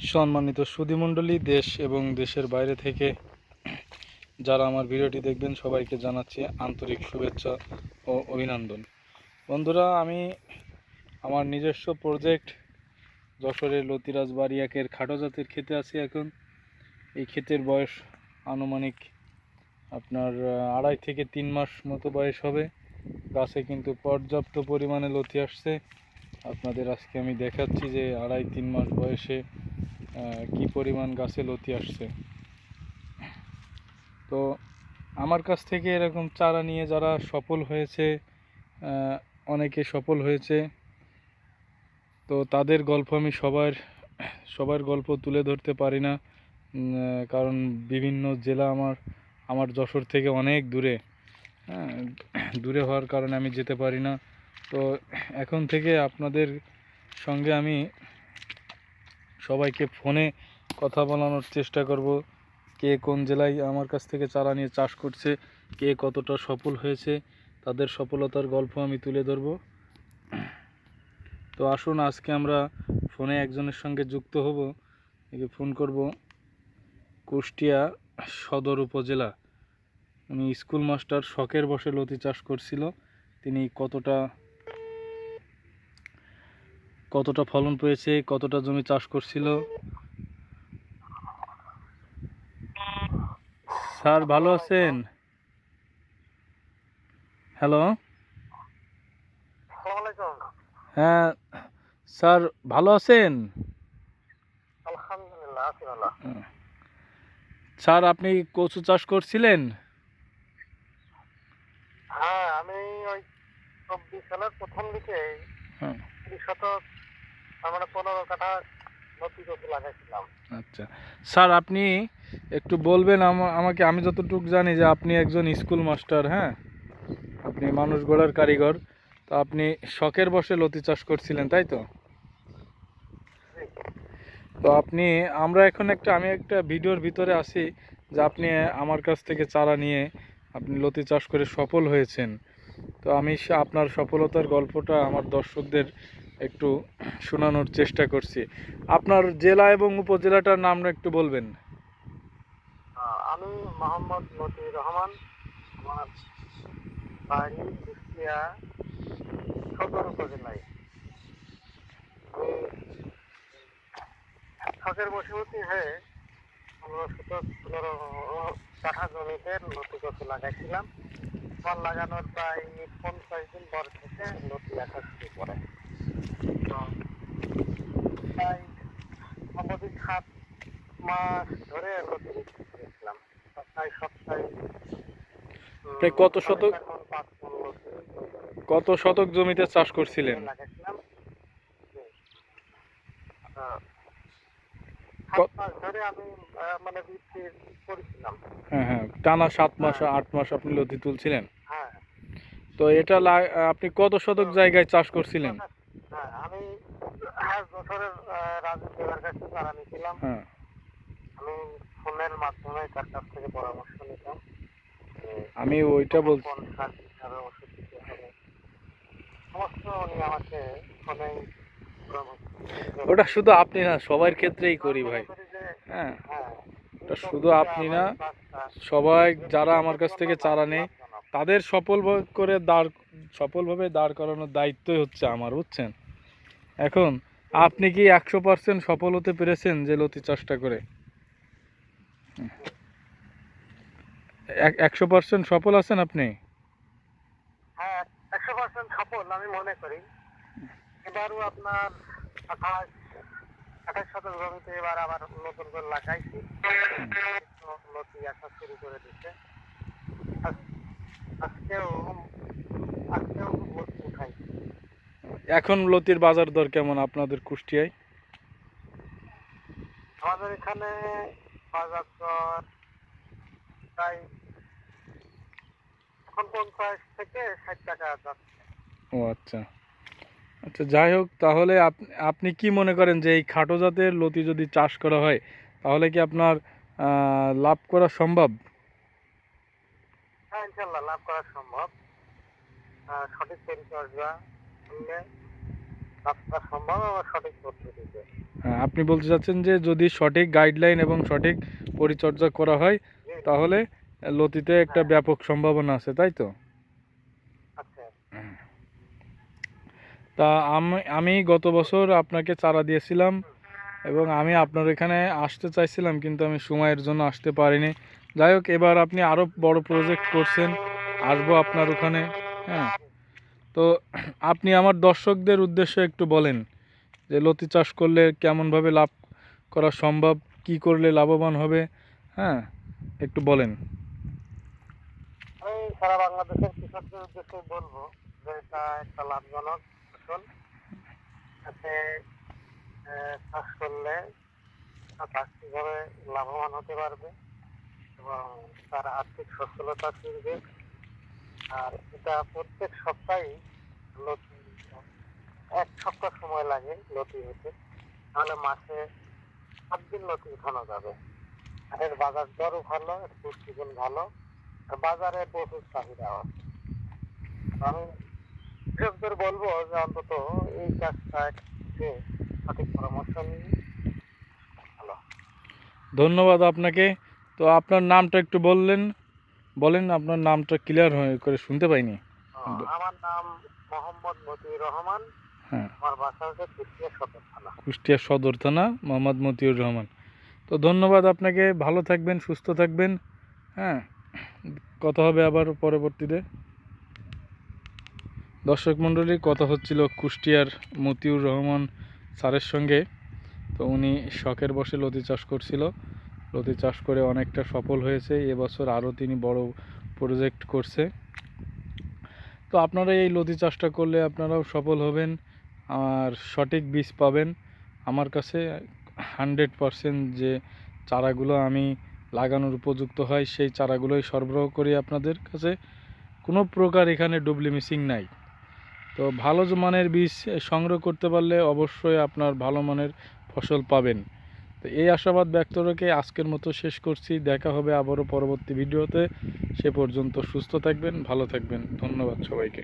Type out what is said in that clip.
সম্মানিত সুধীমণ্ডলী, দেশ এবং দেশের বাইরে থেকে যারা আমার ভিডিওটি দেখবেন, সবাইকে জানাচ্ছি আন্তরিক শুভেচ্ছা ও অভিনন্দন। বন্ধুরা, আমি আমার নিজস্ব প্রজেক্ট যশোরের লতিরাজ বাড়িয়াকের খাটো জাতের ক্ষেতে আছি এখন। এই ক্ষেতের বয়স আনুমানিক আপনার আড়াই থেকে তিন মাস মতো বয়স হবে। গাছে কিন্তু পর্যাপ্ত পরিমাণে লতি আসছে। আপনাদের আজকে আমি দেখাচ্ছি যে আড়াই তিন মাস বয়সে কি পরিমাণ গাছে লতি আসছে। তো আমার কাছ থেকে এরকম চারা নিয়ে যারা সফল হয়েছে অনেকে সফল হয়েছে, তো তাদের গল্প আমি সবার সবার গল্প তুলে ধরতে পারি না কারণ বিভিন্ন জেলা আমার আমার যশোর থেকে অনেক দূরে। হ্যাঁ দূরে হওয়ার কারণে আমি যেতে পারি না। তো এখন থেকে আপনাদের সঙ্গে আমি সবাইকে ফোনে কথা বলানোর চেষ্টা করব। কে কোন জেলায় আমার কাছ থেকে চারা নিয়ে চাষ করছে, কে কতটা সফল হয়েছে, তাদের সফলতার গল্প আমি তুলে ধরব। তো আসুন, আজকে আমরা ফোনে একজনের সঙ্গে যুক্ত হব। একে ফোন করব কুষ্টিয়া সদর উপজেলা। উনি স্কুল মাস্টার শখের বসে লতি চাষ করছিল। তিনি কতটা কতটা ফলন পেয়েছে কতটা জমি চাষ করছিল? স্যার ভালো আছেন? হ্যালো? হ্যাঁ স্যার ভালো আছেন? আলহামদুলিল্লাহ স্যার আপনি কচু চাষ করছিলেন? হ্যাঁ আমি ওই চব্বিশ সালের প্রথম দিকে হ্যাঁ। শতক তার মানে আচ্ছা। স্যার, আপনি একটু বলবেন আমা- আমাকে, আমি যতটুকু জানি যে আপনি একজন স্কুল মাস্টার হ্যাঁ? আপনি মানুষ গড়ার কারিগর। তো আপনি শখের বসে লতি চাষ করছিলেন, তাই তো? তো আপনি, আমরা এখন একটা, আমি একটা ভিডিওর ভিতরে আছি যে আপনি আমার কাছ থেকে চারা নিয়ে আপনি লতি চাষ করে সফল হয়েছেন। তো আমি আপনার সফলতার গল্পটা আমার দর্শকদের একটু শোনানোর চেষ্টা করছি। আপনার জেলা এবং উপজেলাটার নাম একটু বলবেন। আমি মোহাম্মদ মতিউর রহমান। আমার বাড়ি কুষ্টিয়া সদর উপজেলায়। শখের বসবতী হয়ে পনেরো শতক পনেরো কাঠা জমিতে নতুন কপি লাগাইছিলাম। ফল লাগানোর প্রায় পঞ্চাশ দিন পর থেকে নদী আসা শুরু সাত মাস ধরে নদী সপ্তাহে সপ্তাহে প্রায় কত শতক? কত শতক জমিতে চাষ করছিলেন? হ্যাঁ হ্যাঁ টানা সাত মাস আট মাস আপনি লতি তুলছিলেন? হ্যাঁ। তো এটা আপনি কত শতক জায়গায় চাষ করছিলেন? হ্যাঁ হ্যাঁ বছরের রাজীব দেবের কাছে চারা নিয়েছিলাম আমি ফোনের মাধ্যমে তার কাছ থেকে পরামর্শ নিতাম আমি ওইটা বলছি। সমস্ত উনি আমাকে ফোনে ওটা শুধু আপনি না সবার ক্ষেত্রেই করি ভাই। হ্যাঁ। হ্যাঁ, ওটা শুধু আপনি না সবাই যারা আমার কাছ থেকে চারা নেই তাদের সফল করে দাঁড় সফলভাবে দাঁড় করানোর দায়িত্বই হচ্ছে আমার বুঝছেন? এখন আপনি কি একশো পার্সেন্ট সফল হতে পেরেছেন যে লতি চাষটা করে? এক- একশো পার্সেন্ট সফল আছেন আপনি? হ্যাঁ একশো পার্সেন্ট সফল আমি মনে করি। এবারও আপনার আঠাশ আঠাশ শতক জমিতে এবার আবার নতুন করে লাগাইছি। আসা শুরু করে দিচ্ছে। আজকেও লতি উঠাইছি এখন লতির বাজার দর কেমন আপনাদের কুষ্টিয়ায়? আমাদের এখানে বাজার দর প্রায় এখন পঞ্চাশ থেকে ষাট টাকা যাচ্ছে। ও আচ্ছা। আচ্ছা যাই হোক তাহলে আপনি কি মনে করেন যে এই খাটো জাতের লতি যদি চাষ করা হয় তাহলে কি আপনার লাভ করা সম্ভব? হ্যাঁ ইনশাল্লাহ লাভ করা সম্ভব। সঠিক পরিচর্যা হ্যাঁ আপনি বলতে চাচ্ছেন যে যদি সঠিক গাইডলাইন এবং সঠিক পরিচর্যা করা হয় তাহলে লতিতে একটা হ্যাঁ। ব্যাপক সম্ভাবনা আছে তাই তো? আচ্ছা। তা আমি আমি গত বছর আপনাকে চারা দিয়েছিলাম এবং আমি আপনার এখানে আসতে চাইছিলাম কিন্তু আমি সময়ের জন্য আসতে পারিনি। যাই হোক এবার আপনি আরও বড় প্রজেক্ট করছেন আসব আপনার ওখানে হ্যাঁ। তো আপনি আমার দর্শকদের উদ্দেশ্যে একটু বলেন যে লতি চাষ করলে কেমনভাবে লাভ করা সম্ভব, কি করলে লাভবান হবে? হ্যাঁ একটু বলেন। আমি সারা বাংলাদেশের কৃষকদের উদ্দেশ্যে বলব যে এটা একটা লাভজনক ফসল। এতে চাষ করলে আর্থিকভাবে লাভবান হতে পারবে এবং তার আর্থিক সচ্ছলতা ফিরবে আর এটা প্রত্যেক সপ্তাহে লতি, এক সপ্তাহ সময় লাগে লতি হতে। তাহলে মাসে সাত দিন লতি উঠানো যাবে। আর এর বাজার দরও ভালো, এর পুষ্টিগুণ ভালো, আর বাজারে প্রচুর চাহিদা আছে। আমি কৃষকদের বলব যে অন্তত এই কাজটা সঠিক পরামর্শ নিয়ে ভালো। ধন্যবাদ আপনাকে। তো আপনার নামটা একটু বললেন। বলেন আপনার নামটা ক্লিয়ার হয়ে করে শুনতে পাইনি। আমার নাম মোহাম্মদ মতিউর রহমান। হ্যাঁ। আমার বাসা হচ্ছে কুষ্টিয়া সদর থানা। কুষ্টিয়া সদর থানা মোহাম্মদ মতিউর রহমান। তো ধন্যবাদ আপনাকে ভালো থাকবেন সুস্থ থাকবেন। হ্যাঁ কথা হবে আবার পরবর্তীতে। দর্শক মণ্ডলী কথা হচ্ছিল কুষ্টিয়ার মতিউর রহমান স্যারের সঙ্গে। তো উনি শখের বসে লতি চাষ করছিল। লতি চাষ করে অনেকটা সফল হয়েছে। এবছর আরও তিনি বড় প্রজেক্ট করছে। তো আপনারা এই লতি চাষটা করলে আপনারাও সফল হবেন, আর সঠিক বীজ পাবেন। আমার কাছে হান্ড্রেড পারসেন্ট যে চারাগুলো আমি লাগানোর উপযুক্ত হয়, সেই চারাগুলোই সরবরাহ করি আপনাদের কাছে। কোনো প্রকার এখানে ডুবলি মিসিং নাই। তো ভালো মানের বীজ সংগ্রহ করতে পারলে অবশ্যই আপনার ভালো মানের ফসল পাবেন। তো এই আশাবাদ ব্যক্ত রেখে আজকের মতো শেষ করছি। দেখা হবে আবারও পরবর্তী ভিডিওতে। সে পর্যন্ত সুস্থ থাকবেন, ভালো থাকবেন। ধন্যবাদ সবাইকে।